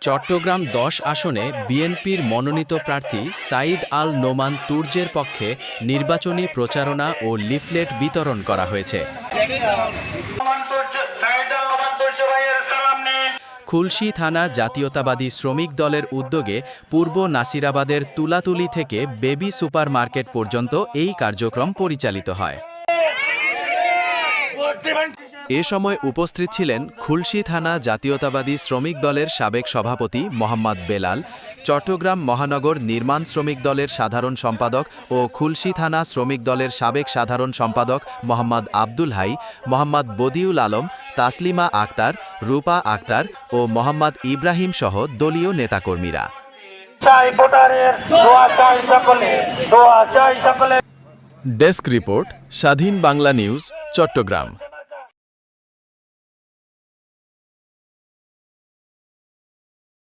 চট্টগ্রাম দশ আসনে বিএনপির মনোনীত প্রার্থী সাঈদ আল নোমান তুর্জের পক্ষে নির্বাচনী প্রচারণা ও লিফলেট বিতরণ করা হয়েছে। খুলশী থানা জাতীয়তাবাদী শ্রমিক দলের উদ্যোগে পূর্ব নাসিরাবাদের তুলাতুলি থেকে বেবি সুপার মার্কেট পর্যন্ত এই কার্যক্রম পরিচালিত হয়। এ সময় উপস্থিত ছিলেন খুলশী থানা জাতীয়তাবাদী শ্রমিক দলের সাবেক সভাপতি মোহাম্মদ বেলাল চট্টগ্রাম মহানগর নির্মাণ শ্রমিক দলের সাধারণ সম্পাদক ও খুলশী থানা শ্রমিক দলের সাবেক সাধারণ সম্পাদক মোহাম্মদ আব্দুল হাই মোহাম্মদ বদিউল আলম তাসলিমা আক্তার রূপা আক্তার ও মোহাম্মদ ইব্রাহিম সহ দলীয় নেতাকর্মীরা। ডেস্ক রিপোর্ট স্বাধীন বাংলা নিউজ চট্টগ্রাম।